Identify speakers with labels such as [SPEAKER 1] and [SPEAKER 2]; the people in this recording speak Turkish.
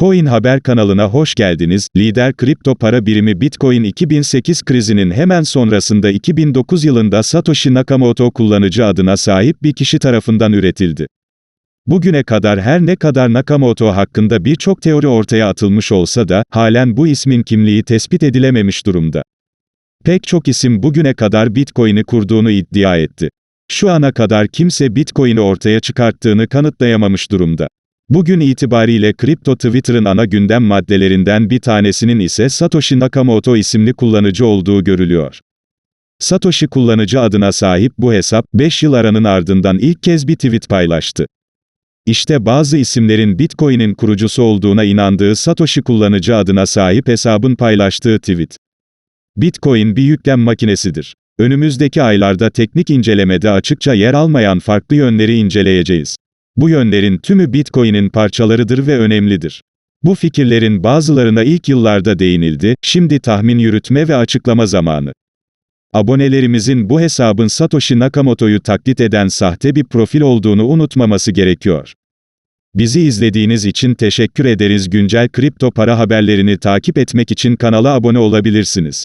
[SPEAKER 1] Coin Haber kanalına hoş geldiniz. Lider kripto para birimi Bitcoin 2008 krizinin hemen sonrasında 2009 yılında Satoshi Nakamoto kullanıcı adına sahip bir kişi tarafından üretildi. Bugüne kadar her ne kadar Nakamoto hakkında birçok teori ortaya atılmış olsa da, halen bu ismin kimliği tespit edilememiş durumda. Pek çok isim bugüne kadar Bitcoin'i kurduğunu iddia etti. Şu ana kadar kimse Bitcoin'i ortaya çıkarttığını kanıtlayamamış durumda. Bugün itibariyle kripto Twitter'ın ana gündem maddelerinden bir tanesinin ise Satoshi Nakamoto isimli kullanıcı olduğu görülüyor. Satoshi kullanıcı adına sahip bu hesap, 5 yıl aranın ardından ilk kez bir tweet paylaştı. İşte bazı isimlerin Bitcoin'in kurucusu olduğuna inandığı Satoshi kullanıcı adına sahip hesabın paylaştığı tweet. Bitcoin bir yüklem makinesidir. Önümüzdeki aylarda teknik incelemede açıkça yer almayan farklı yönleri inceleyeceğiz. Bu yönlerin tümü Bitcoin'in parçalarıdır ve önemlidir. Bu fikirlerin bazılarına ilk yıllarda değinildi, şimdi tahmin yürütme ve açıklama zamanı. Abonelerimizin bu hesabın Satoshi Nakamoto'yu taklit eden sahte bir profil olduğunu unutmaması gerekiyor. Bizi izlediğiniz için teşekkür ederiz. Güncel kripto para haberlerini takip etmek için kanala abone olabilirsiniz.